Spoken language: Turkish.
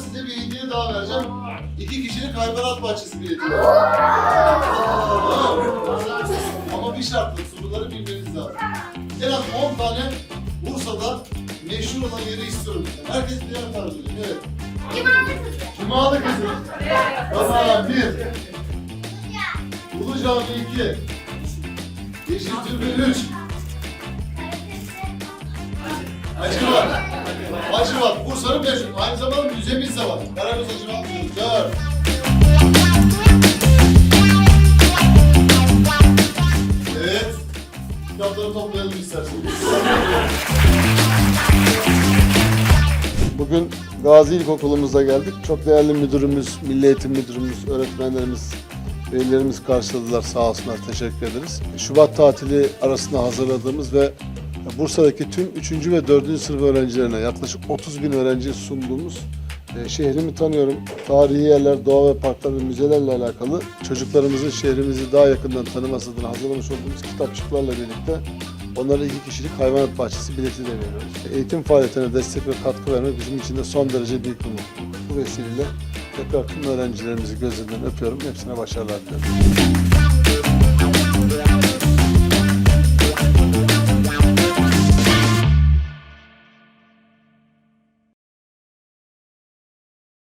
Size bir hediye daha vereceğim. İki kişilik hayvanat bahçesi bileti. Ama bir şartla soruları bilmeniz lazım. En az 10 tane Bursa'da meşhur olan yeri istiyorum. Herkes birer tane söyleyecek. Evet. Cumalı kızı. Tamam bir. Ulu Cami iki. Yeşil Türbe üç. Hacivat. Bursa'nın meşhur. Aynı zamanda müzemiz de var. Karagöz diyoruz. Dört. Evet. Kitapları toplayalım isterseniz. Bugün Gazi İlkokulumuzda geldik. Çok değerli müdürümüz, Milli Eğitim Müdürümüz, öğretmenlerimiz, velilerimiz karşıladılar. Sağ olsunlar. Teşekkür ederiz. Şubat tatili arasında hazırladığımız ve Bursa'daki tüm 3. ve 4. sınıf öğrencilerine yaklaşık 30 bin öğrenciye sunduğumuz e, şehrimi tanıyorum. Tarihi yerler, doğa ve parklar ve müzelerle alakalı çocuklarımızın şehrimizi daha yakından tanıması adına hazırlamış olduğumuz kitapçıklarla birlikte onlara iki kişilik hayvanat bahçesi bileti de veriyoruz. Eğitim faaliyetine destek ve katkı vermek bizim için de son derece büyük bir mutluluk. Bu vesileyle tekrar tüm öğrencilerimizi gözlerinden öpüyorum. Hepsine başarılar diliyorum.